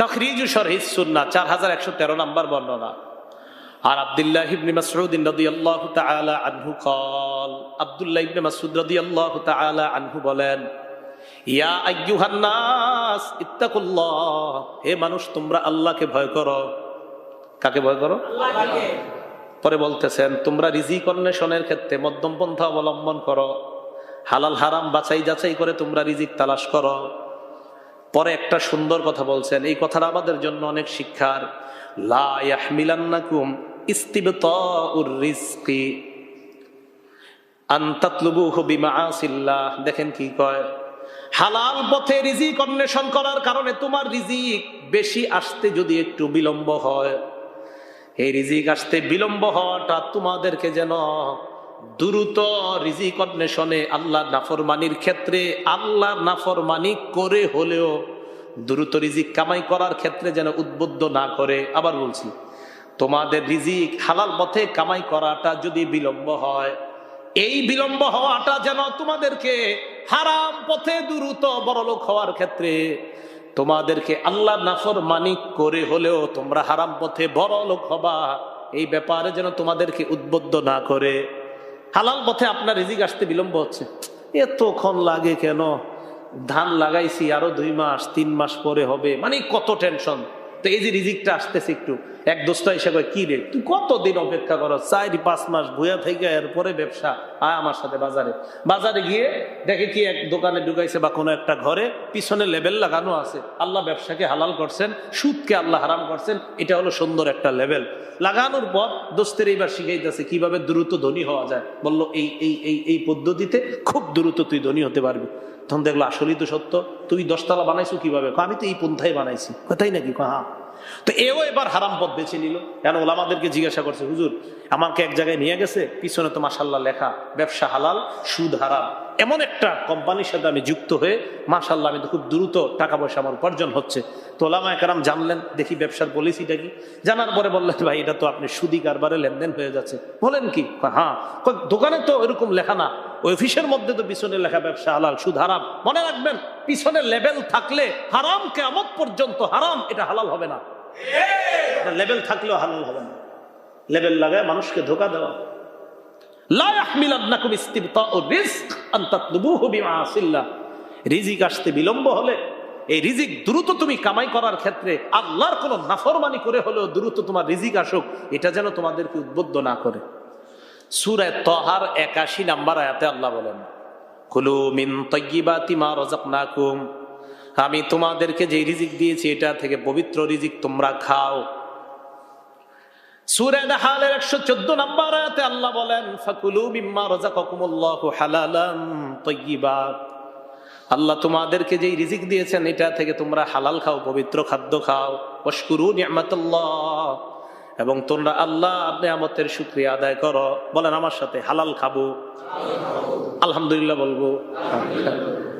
তখরিজু শরহিদ সুন্না চার হাজার একশো তেরো নম্বর বর্ণনা। আর আবদুল্লাহ ইবনে মাসউদিন রাদিয়াল্লাহু তাআলা আনহু কল, আব্দুল্লাহ ইবনে মাসউদ রাদিয়াল্লাহু তাআলা আনহু বলেন, ইয়া আইয়ুহান নাস ইত্তাকুল্লাহ, হে মানুষ, তোমরা আল্লাহকে ভয় করো। কাকে ভয় করো? আল্লাহকে পরে বলতেছেন, তোমরা রিজিক অন্বেষণের ক্ষেত্রে মধ্যম পন্থা অবলম্বন করো। হালাল হারাম বাছাই যাচাই করে তোমরা রিজিক তালাশ করো। পরে একটা সুন্দর কথা বলছেন, এই কথাটা আমাদের জন্য অনেক শিক্ষার। দেখেন কি কয়, হালাল পথে রিজিক অন্বেষণ করার কারণে তোমার রিজিক বেশি আসতে যদি একটু বিলম্ব হয়। এই রিজিক আসতে বিলম্ব হওয়াটা তোমাদেরকে যেন দ্রুত রিজিক অন্বেষণে আল্লাহ নাফরমানির ক্ষেত্রে, আল্লাহ নাফরমানি করে হলেও দ্রুত রিজিক কামাই করার ক্ষেত্রে যেন উদ্বুদ্ধ না করে, আবার বলছি, তোমাদের রিজিক হালাল পথে কামাই করাটা যদি বিলম্ব হয়, এই বিলম্ব হওয়াটা যেন তোমাদেরকে হারাম পথে দ্রুত বড়লোক হওয়ার ক্ষেত্রে, তোমাদেরকে আল্লাহ নাফর মানিক করে হলেও তোমরা হারাম পথে বড় লোক হবা, এই ব্যাপারে যেন তোমাদেরকে উদ্বুদ্ধ না করে। হালাল পথে আপনার রিজিক আসতে বিলম্ব হচ্ছে। এতক্ষণ লাগে কেন? ধান লাগাইছি আরও দুই মাস, তিন মাস পরে হবে। মানে কত টেনশন। তো এই যে রিজিকটা আসতেছে একটু। এক দোস্ত এসে কয়, কি রে, তুই কতদিন অপেক্ষা করো চারি, পাঁচ মাস ভুয়া থেকে এরপরে ব্যবসা। আয় আমার সাথে বাজারে। বাজারে গিয়ে দেখে কি এক দোকানে ঢুকাইছে বা কোনো একটা ঘরে, পিছনে লেবেল লাগানো আছে। আল্লাহ ব্যবসাকে হালাল করছেন, সুদকে আল্লাহ হারাম করছেন, এটা হলো সুন্দর একটা লেভেল লাগানোর পর দোস্তের এইবার শিখাইতেছে কীভাবে দ্রুত ধনী হওয়া যায়। বলল, এই এই এই এই পদ্ধতিতে খুব দ্রুত তুই ধনী হতে পারবি। তখন দেখল আসলেই তো সত্য। তুই দশতলা বানাইছো কীভাবে? আমি তো এই পন্থায় বানাইছি। কোথায় নাকি? হ্যাঁ। তো এও এবার হারাম পথ বেছে নিল। কেন ওলামাদেরকে জিজ্ঞাসা করছে, হুজুর, আমাকে এক জায়গায় নিয়ে গেছে, পিছনে তো মাসাল্লাহ লেখা, ব্যবসা হালাল, সুদ হারাম। এমন একটা কোম্পানির সাথে আমি যুক্ত হয়ে মাসাল্লাহ আমি তো খুব দ্রুত টাকা পয়সা আমার উপার্জন হচ্ছে। তো ওলামা একরাম জানলেন, দেখি ব্যবসার পলিসিটা কি? জানার পরে বললেন, ভাই, এটা তো আপনি সুদি কারবারে লেনদেন হয়ে যাচ্ছে। বলেন কি? হ্যাঁ। দোকানে তো এরকম লেখা না। ওই অফিসের মধ্যে তো পিছনে লেখা ব্যবসা হালাল, সুদ হারাম। মনে রাখবেন, পিছনে লেভেল থাকলে হারাম কেমন পর্যন্ত হারাম, এটা হালাল হবে না। লেভেল থাকলেও হালাল হবে না। লেভেল লাগায় মানুষকে ধোকা দেওয়া। রিজিক আসতে বিলম্ব হলে এই রিজিক দ্রুত তুমি কামাই করার ক্ষেত্রে আল্লাহর কোনো নাফরমানি করে হলেও দ্রুত তোমার রিজিক আসুক, এটা যেন তোমাদেরকে উদ্বুদ্ধ না করে। সূরা তহার একাশি নাম্বার আয়াতে আল্লাহ বলেন, কুলু মিন তয়্যিবাতি মা রাযাকনাকুম আমি তোমাদেরকে যে রিজিক দিয়েছি এটা থেকে পবিত্র রিজিক তোমরা খাও। সূরা নাহালের 114 নম্বর আয়াতে আল্লাহ বলেন, ফাকুলু মিম্মা রাযাকাকুমুল্লাহু হালালান তাইয়্যিবা আল্লাহ তোমাদেরকে যেই রিজিক দিয়েছেন এটা থেকে তোমরা হালাল খাও, পবিত্র খাদ্য খাও। ওয়াশকুরু নি'মাতাল্লাহ এবং তোমরা আল্লাহ নিয়ামতের শুকরিয়া আদায় করো। বলেন, আমার সাথে হালাল খাব। আলহামদুলিল্লাহ বলব।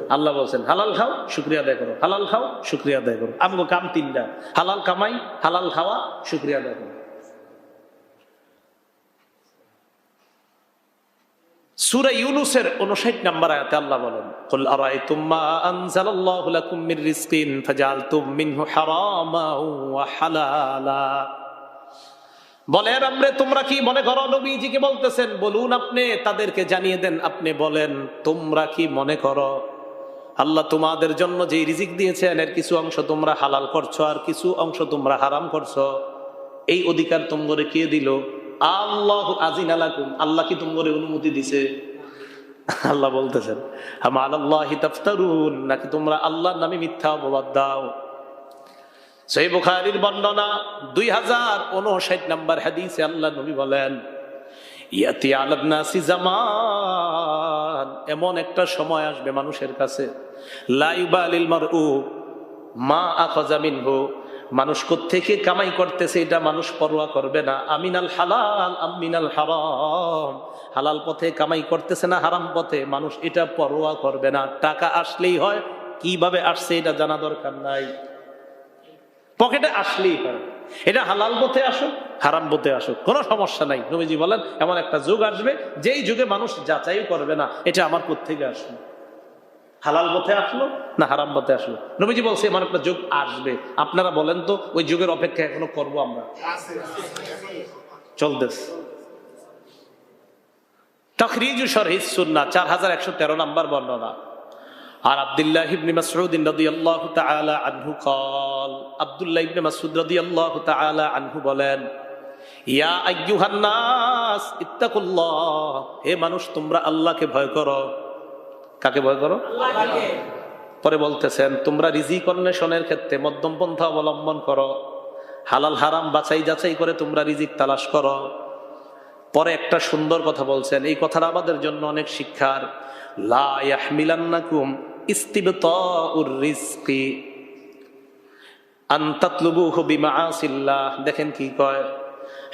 আল্লাহ বলছেন, হালাল খাও, শুক্রিয়া আদায় করো। হালাল খাও, শুক্রিয়া আদায় করো। আমগো কাম তিনটা, হালাল কামাই, হালাল খাওয়া, শুক্রিয়া আদায় করো। সূরা ইউনুসের 59 নম্বর আয়াতে আল্লাহ বলেন বলেন আমরে তোমরা কি মনে করো নবীজিকে বলতেছেন? বলুন আপনি, তাদেরকে জানিয়ে দেন। আপনি বলেন, তোমরা কি মনে করো? আল্লাহ তোমাদের জন্য যে রিজিক দিয়েছেন, এর কিছু অংশ তোমরা হালাল করছ, আর কিছু অংশ তোমরা হারাম করছ। এই অধিকার তোমরে কে দিল? আল্লাহ আজিন আলাকুম আল্লাহ কি তোমরে অনুমতি দিছে? আল্লাহ বলতেছেন, হামা আল্লাহ নাকি তোমরা আল্লাহর নামে মিথ্যা অপবাদ দাও? সেই বুখারির বর্ণনা দুই হাজার উনষাট নম্বর হাদিসে আল্লাহ নবী বলেন, ইয়াতি আলাদনাসি জামান। এমন একটা সময় আসবে মানুষের কাছে। লাইবালিল মারউ, মা আখাজামিন হো মানুষ থেকে কামাই করতেছে এটা মানুষ পরোয়া করবে না। আমিনাল হালাল আমিনাল হারাম। হালাল পথে কামাই করতেছে না, হারাম পথে মানুষ এটা পরোয়া করবে না। টাকা আসলেই হয়, কীভাবে আসছে এটা জানা দরকার নাই। পকেটে আসলেই হয়। এটা হালাল পথে আসুক, হারাম পথে আসুক, কোনো সমস্যা নাই। নবীজি বলেন, এমন একটা যুগ আসবে, যেই যুগে মানুষ যাচাই করবে না, এটা আমার থেকে আসবে হালাল পথে আসলো না হারাম পথে আসলো? নবীজি বলছে, এমন একটা যুগ আসবে। আপনারা বলেন তো, ওই যুগের অপেক্ষা এখনও করব আমরা? চলতেছে। তখরিজু শরহিদ সুন্না চার হাজার একশো তেরো নম্বর বর্ণনা। আর আব্দুল্লাহ ইবনে মাসউদ রাদিয়াল্লাহু তাআলা আনহু قال আব্দুল্লাহ ইবনে মাসউদ রাদিয়াল্লাহু তাআলা আনহু বলেন ইয়া আইয়ুহান নাস ইত্তাকুল্লাহ হে মানুষ তোমরা আল্লাহকে ভয় করো কাকে ভয় করো পরে বলতেছেন তোমরা রিজিক অন্বেষণের ক্ষেত্রে মধ্যম পন্থা অবলম্বন করো হালাল হারাম বাছাই যাচাই করে তোমরা রিজিক তালাশ করো পরে একটা সুন্দর কথা বলছেন এই কথাটা আমাদের জন্য অনেক শিক্ষার লা ইয়াহমিলান্নাকুম দেখেন কি কয়?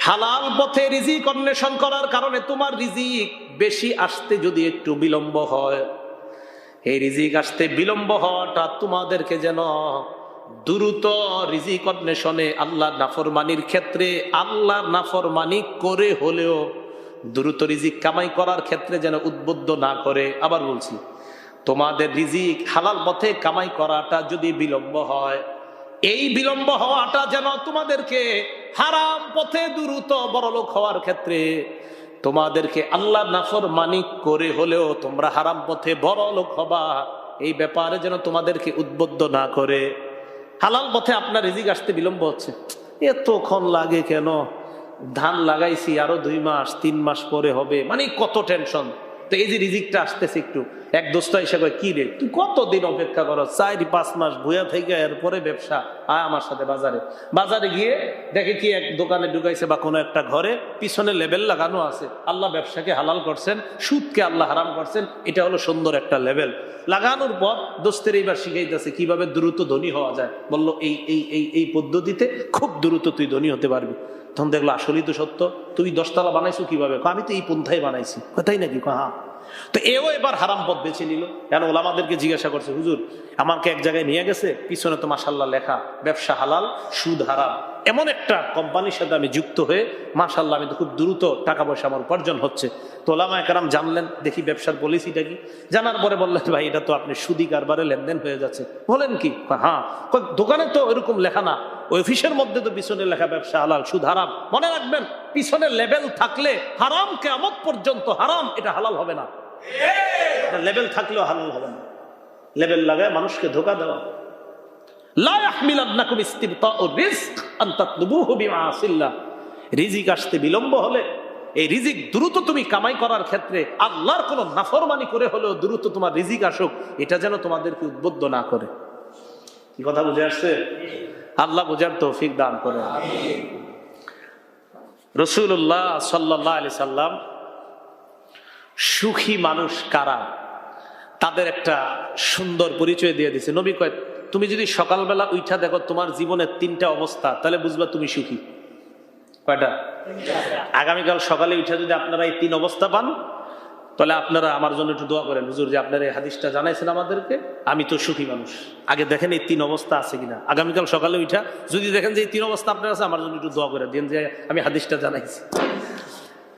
হালাল পথে রিজিক অন্বেষণ করার কারণে তোমার রিজিক বেশি আসতে যদি একটু বিলম্ব হয়। এই রিজিক আসতে বিলম্ব হওয়াটা তোমাদেরকে যেন দ্রুত রিজিক অন্বেষণে আল্লাহ নাফরমানির ক্ষেত্রে, আল্লাহ নাফরমানি করে হলেও দ্রুত রিজিক কামাই করার ক্ষেত্রে যেন উদ্বুদ্ধ না করে। আবার বলছি তোমাদের রিজিক হালাল পথে কামাই করাটা যদি বিলম্ব হয়, এই বিলম্ব হওয়াটা যেন তোমাদেরকে হারাম পথে দ্রুত বড়লোক হওয়ার ক্ষেত্রে তোমাদেরকে আল্লাহ নাফর মানিক করে হলেও তোমরা হারাম পথে বড় লোক হবা, এই ব্যাপারে যেন তোমাদেরকে উদ্বুদ্ধ না করে। হালাল পথে আপনার রিজিক আসতে বিলম্ব হচ্ছে। এতক্ষণ লাগে কেন? ধান লাগাইছি আরও দুই মাস, তিন মাস পরে হবে। মানে কত টেনশন। তো এই যে রিজিকটা আসতেছে একটু। এক দোস্ত এসে কয় কি রে তুই কতদিন অপেক্ষা করো চারি পাঁচ মাস ভুয়া থেকে এরপরে ব্যবসা আয় আমার সাথে বাজারে। বাজারে গিয়ে দেখে কি এক দোকানে ঢুকাইছে বা কোনো একটা ঘরে পিছনে লেবেল লাগানো আছে। আল্লাহ ব্যবসাকে হালাল করছেন সুদকে আল্লাহ হারাম করছেন এটা হলো সুন্দর একটা লেভেল লাগানোর পর দোস্তের এইবার শিখাইতেছে কীভাবে দ্রুত ধনী হওয়া যায়। বলল এই এই এই এই পদ্ধতিতে খুব দ্রুত তুই ধনী হতে পারবি। তখন দেখল আসলেই তো সত্য তুই দশতলা বানাইছো কীভাবে? আমি তো এই পন্থায় বানাইছি। কয়, তাই নাকি? হ্যাঁ। তো এও এবার হারাম পথ বেছে নিল। কেন ওলামাদেরকে জিজ্ঞাসা করছে, হুজুর, আমাকে এক জায়গায় নিয়ে গেছে, পিছনে তো মাসাল্লাহ লেখা, ব্যবসা হালাল, সুদ হারাম। এমন একটা কোম্পানির সাথে আমি যুক্ত হয়ে মাসাল্লাহ আমি তো খুব দ্রুত টাকা পয়সা আমার উপার্জন হচ্ছে। তো ওলামা একরাম জানলেন, দেখি ব্যবসার পলিসিটা কি? জানার পরে বললেন, ভাই, এটা তো আপনি সুদি কারবারে লেনদেন হয়ে যাচ্ছে। বলেন কি? হ্যাঁ। দোকানে তো এরকম লেখা না। ওই অফিসের মধ্যে তো পিছনে লেখা ব্যবসা হালাল, সুদ হারাম। মনে রাখবেন পিছনে লেভেল থাকলে হারাম কেমন পর্যন্ত হারাম, এটা হালাল হবে না। লেভেল থাকলেও হালাল হবে না। লেভেল লাগায় মানুষকে ধোকা দেওয়া। লা ইয়াহমিলান্নাকুম ইস্তিবতাউ রিজক আন তাতলুবুহু বিমাআসিল্লাহ রিজিক আসতে বিলম্ব হলে এই রিজিক দ্রুত তুমি কামাই করার ক্ষেত্রে আল্লাহর কোন নাফরমানি করে হলেও দ্রুত তোমার রিজিক আসুক এটা যেন তোমাদেরকে উদ্বুদ্ধ না করে। কি কথা বুঝে আসছে? আল্লাহ বুঝার তৌফিক দান করে রসুল্লাহ সাল্লাহ আলি সাল্লাম সুখী মানুষ কারা? তাদের একটা সুন্দর পরিচয় দিয়ে দিছে। নবী কয় তুমি যদি সকালবেলা উঠা দেখো তোমার জীবনের তিনটা অবস্থা তাহলে বুঝবা তুমি সুখী। কয়টা? আগামীকাল সকালে উঠা যদি আপনারা এই তিন অবস্থা পান তাহলে আপনারা আমার জন্য একটু দোয়া করেন। হুজুর যে আপনারা এই হাদিসটা জানাইছেন আমাদেরকে আমি তো সুখী মানুষ। আগে দেখেন এই তিন অবস্থা আছে কিনা। আগামীকাল সকালে উঠা যদি দেখেন যে এই তিন অবস্থা আপনার আছে আমার জন্য একটু দোয়া করে দিন যে আমি হাদিসটা জানাইছি।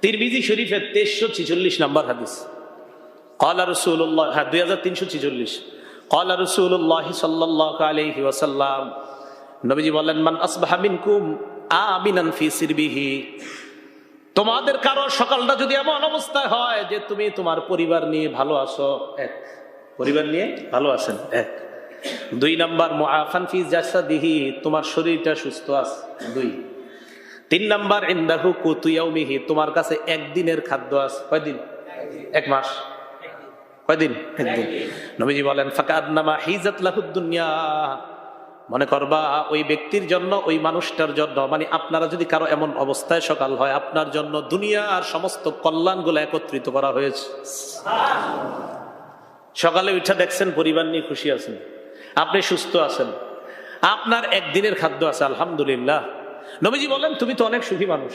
তিরমিজি শরীফের তেইশশো ছিচল্লিশ নম্বর হাদিস। কলা রসুল্লাহ হ্যাঁ দুই হাজার তিনশো ছিচল্লিশ। কলা রসুল্লাহ সাল্লাহ আলহি নবীজি বলেন মান আসবাহিন কুম আমিনান ফি সিরবিহি। তোমাদের কারও সকালটা যদি এমন অবস্থায় হয় যে তুমি তোমার পরিবার নিয়ে ভালো আসো এক। পরিবার নিয়ে ভালো আছেন, এক। দুই নাম্বার মোয়াফান ফি জাসা দিহি তোমার শরীরটা সুস্থ আছে, দুই। তিন নাম্বার ইন্দাহু কুতুয়াউমিহি তোমার কাছে একদিনের খাদ্য আছে। কয়দিন এক মাস। কয়দিন একদিন। নবীজি বলেন ফাকাদ নামা হিজাত লাহুদ দুনিয়া। মনে করবা ওই ব্যক্তির জন্য ওই মানুষটার জন্য মানে আপনারা যদি কারও এমন অবস্থায় সকাল হয় আপনার জন্য দুনিয়া আর সমস্ত কল্যাণগুলো একত্রিত করা হয়েছে। সকালে উঠা দেখছেন পরিবার নিয়ে খুশি আছেন। আপনি সুস্থ আছেন। আপনার একদিনের খাদ্য আছে আলহামদুলিল্লাহ। নবীজি বলেন তুমি তো অনেক সুখী মানুষ।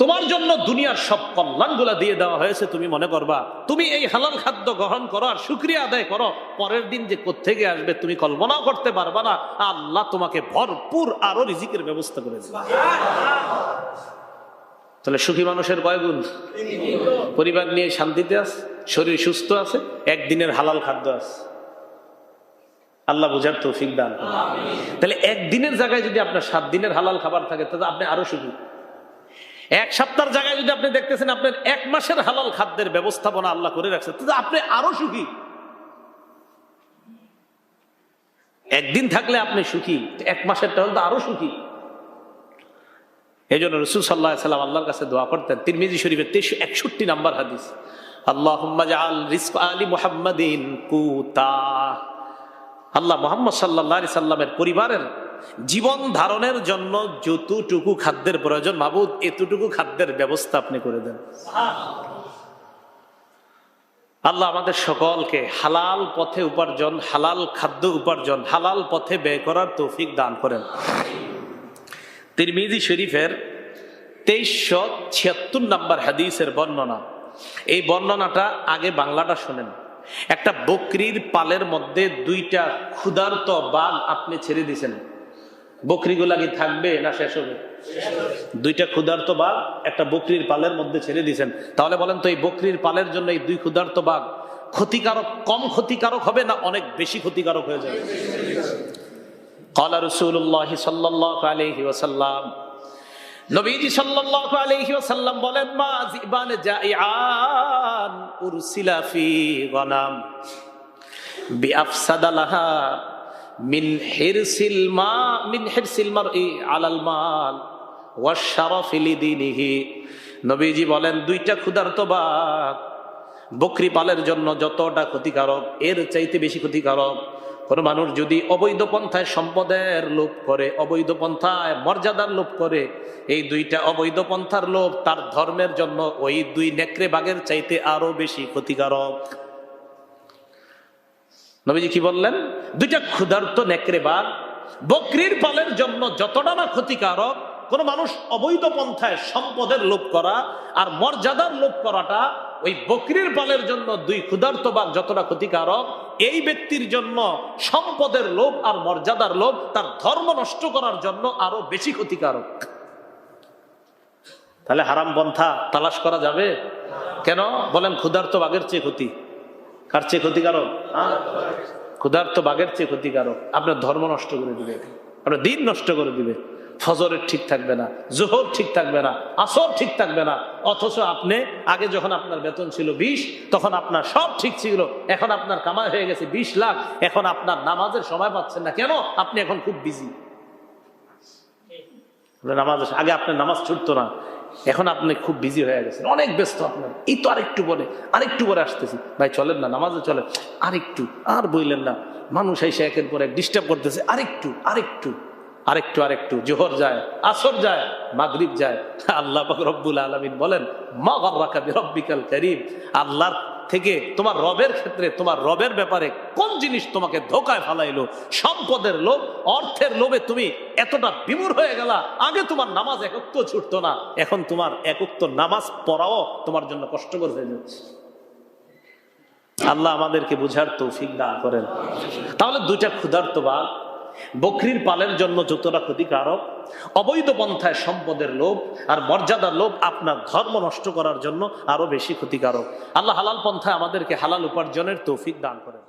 তোমার জন্য দুনিয়ার সব কল্যাণগুলা দিয়ে দেওয়া হয়েছে, তুমি মনে করবা। তুমি এই হালাল খাদ্য গ্রহণ করো আর শুক্রিয়া আদায় করো। পরের দিন যে কোথেকে আসবে, তুমি কল্পনাও করতে পারবা না। আল্লাহ তোমাকে ভরপুর আরও রিজিকের ব্যবস্থা করে দেবে। তাহলে সুখী মানুষের কয় গুণ? পরিবার নিয়ে শান্তিতে আছে শরীর সুস্থ আছে, একদিনের হালাল খাদ্য আছে। আল্লাহ বুঝার তৌফিক দান তাহলে একদিনের জায়গায় যদি আপনার সাত দিনের হালাল খাবার থাকে তাহলে আপনি আরও সুখী এক সপ্তাহের জায়গায় যদি আপনি দেখতেছেন আপনার এক মাসের হালাল খাদ্যের ব্যবস্থাপনা আল্লাহ করে রাখছে তাহলে আপনি আরও সুখী। একদিন থাকলে আপনি সুখী এক মাসের হলে তো আরও সুখী। এই জন্য রসুল সাল্লাহ সাল্লাম আল্লাহর কাছে দোয়া করতেন। তিরমিজি শরীফের তেইশশো একষট্টি নাম্বার হাদিস। আল্লাহ আলী মুহাম্মাদিন কুতা। আল্লাহ মোহাম্মদ সাল্লাহ সাল্লামের পরিবারের জীবন ধারণের জন্য যতটুকু খাদ্যের প্রয়োজন, মাবুদ, এতটুকু খাদ্যের ব্যবস্থা আপনি করে দেন। আল্লাহ আমাদের সকলকে হালাল পথে উপার্জন, হালাল খাদ্য উপার্জন, হালাল পথে ব্যয় করার তৌফিক দান করেন। তিরমিজি শরীফের তেইশশো ছিয়াত্তর নাম্বার হাদিসের বর্ণনা। এই বর্ণনাটা আগে বাংলাটা শোনেন। একটা বকরির পালের মধ্যে দুইটা ক্ষুধার্ত বাঘ আপনি ছেড়ে দিয়েছেন। বকরিগুলা কি থাকবে না শেষ হবে? দুইটা ক্ষুধার্ত বাঘ একটা বকরির পালের মধ্যে ছেড়ে দিয়েছেন। তাহলে বলেন তো এই বকরির পালের জন্য এই দুই ক্ষুধার্ত বাঘ ক্ষতিকারক, কম ক্ষতিকারক হবে না অনেক বেশি ক্ষতিকারক হয়ে যাবে? কলা রসুল্লাহ সাল্লাহ আলহি ওসাল্লাম নবীজি সাল্লাহ আলহি ওসাল্লাম বলেন, মা জিবান যা নবীজি বলেন দুইটা ক্ষুধার্ত বাঘ বকরি পালের জন্য যতটা ক্ষতিকারক এর চাইতে বেশি ক্ষতিকারক কোন মানুষ যদি অবৈধ পন্থায় সম্পদের লোভ করে, অবৈধ পন্থায় মর্যাদার লোভ করে, এই দুইটা অবৈধ পন্থার লোভ তার ধর্মের জন্য ওই দুই নেকড়ে বাঘের চাইতে আরও বেশি ক্ষতিকারক। নবীজি কি বললেন? দুইটা ক্ষুধার্ত নেকড়ে বাঘ বকরির পালের জন্য যতটা না ক্ষতিকারক কোন মানুষ অবৈধ পন্থায় সম্পদের লোভ করা আর মর্যাদার লোভ করাটা ওই বকরির পালের জন্য দুই ক্ষুধার্ত বাঘ যতটা ক্ষতিকারক, এই ব্যক্তির জন্য সম্পদের লোভ আর মর্যাদার লোভ তার ধর্ম নষ্ট করার জন্য আরও বেশি ক্ষতিকারক। তাহলে হারাম পন্থা তালাশ করা যাবে? কেন? বলেন ক্ষুধার্ত বাঘের চেয়ে ক্ষতি। কার চেয়ে ক্ষতিকারক? হ্যাঁ? ক্ষুধার্ত বাঘের চেয়ে ক্ষতিকারক। আপনার ধর্ম নষ্ট করে দিবে। আপনার দিন নষ্ট করে দিবে। ফজরের ঠিক থাকবে না, জোহর ঠিক থাকবে না, আসর ঠিক থাকবে না, অথচ আপনি, আগে যখন আপনার বেতন ছিল বিশ, তখন আপনার সব ঠিক ছিল, এখন আপনার কামাই হয়ে গেছে বিশ লাখ, এখন আপনার নামাজের সময় পাচ্ছেন না, কেন? আপনি এখন খুব বিজি নামাজ আগে আপনার নামাজ ছুটতো না, এখন আপনি খুব বিজি হয়ে গেছেন, অনেক ব্যস্ত আপনার, এই তো আরেকটু পরে আরেকটু পরে আসতেছি। ভাই, চলেন না, নামাজে চলেন, আরেকটু, আর বইলেন না, মানুষ এসে একের পর এক ডিস্টার্ব করতেছে, আরেকটু আরেকটু। আরেকটু আরেকটু, জোহর যায়, আসর যায়, মাগরিব যায়। আল্লাহ রব্বুল আলমিন বলেন, মা রব্বিকাল করিম। আল্লাহর থেকে তোমার রবের ক্ষেত্রে, তোমার রবের ব্যাপারে কোন জিনিস তোমাকে ধোকায় ফালাইলো? সম্পদের লোভ, অর্থের লোভে তুমি এতটা বিমূর হয়ে গেলা, আগে তোমার নামাজ একত্র ছুটতো না, এখন তোমার একত্র নামাজ পড়াও তোমার জন্য কষ্টকর হয়ে যাচ্ছে। আল্লাহ আমাদেরকে বুঝার তৌফিক দান করেন। তাহলে দুইটা ক্ষুধার্ত বাঘ বকরির পালের জন্য যতটা ক্ষতিকারক। অবৈধ পন্থায় সম্পদের লোভ আর মর্যাদার লোভ আপনার ধর্ম নষ্ট করার জন্য আরও বেশি ক্ষতিকারক। আল্লাহ হালাল পন্থায় আমাদেরকে হালাল উপার্জনের তৌফিক দান করেন।